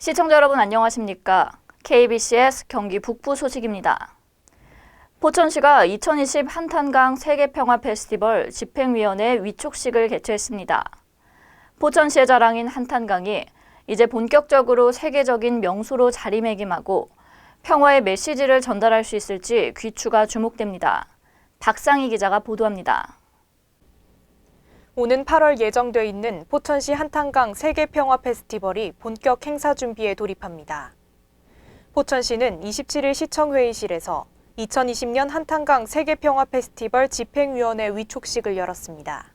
시청자 여러분 안녕하십니까? KBCS 경기 북부 소식입니다. 포천시가 2020 한탄강 세계평화 페스티벌 집행위원회 위촉식을 개최했습니다. 포천시의 자랑인 한탄강이 이제 본격적으로 세계적인 명소로 자리매김하고 평화의 메시지를 전달할 수 있을지 귀추가 주목됩니다. 박상희 기자가 보도합니다. 오는 8월 예정돼 있는 포천시 한탄강 세계평화 페스티벌이 본격 행사 준비에 돌입합니다. 포천시는 27일 시청회의실에서 2020년 한탄강 세계평화 페스티벌 집행위원회 위촉식을 열었습니다.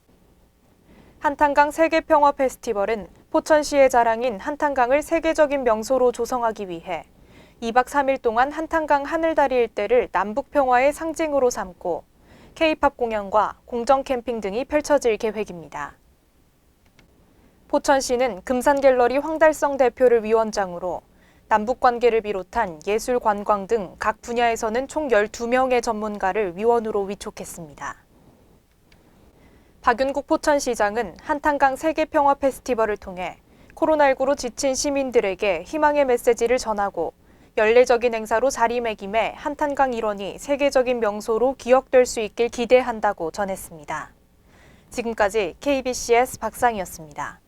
한탄강 세계평화 페스티벌은 포천시의 자랑인 한탄강을 세계적인 명소로 조성하기 위해 2박 3일 동안 한탄강 하늘다리 일대를 남북평화의 상징으로 삼고 K-팝 공연과 공정 캠핑 등이 펼쳐질 계획입니다. 포천시는 금산갤러리 황달성 대표를 위원장으로 남북 관계를 비롯한 예술 관광 등 각 분야에서는 총 12명의 전문가를 위원으로 위촉했습니다. 박윤국 포천시장은 한탄강 세계평화 페스티벌을 통해 코로나19로 지친 시민들에게 희망의 메시지를 전하고 연례적인 행사로 자리매김해 한탄강 일원이 세계적인 명소로 기억될 수 있길 기대한다고 전했습니다. 지금까지 KBCS 박상이었습니다.